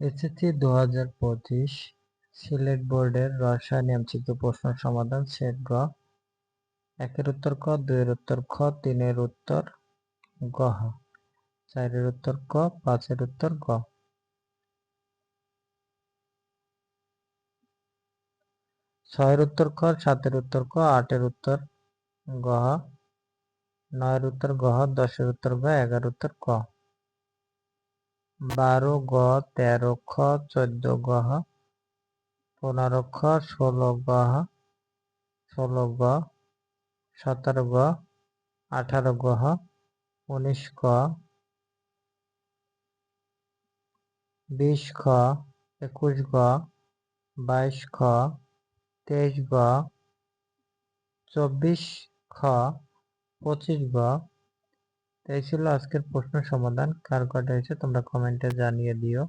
SSC দু হাজার পঁচিশ সিলেট বোর্ডের রসায়ন এমসিকিউ প্রশ্ন সমাধান সেট গ। একের উত্তর ক, দুইয়ের উত্তর খ, তিনের উত্তর গহ চারের উত্তর ক, পাঁচের উত্তর গ। ছয়ের উত্তর খ সাতের উত্তর ক, আটের উত্তর গহ নয়ের উত্তর গহ দশের উত্তর গ এগারো উত্তর ক। বারো গ, তেরো খ, চোদ্দ গহ পনেরো খ, ষোলো গহ ষোলো গ, সতেরো গ, আঠারো গহ উনিশ ক, বিশ খ, একুশ গ, বাইশ খ, তেইশ গ, চব্বিশ খ, পঁচিশ গ এই ছিল আজকের প্রশ্ন সমাধান। কার কটা হয়েছে তোমরা কমেন্টে জানিয়ে দিও।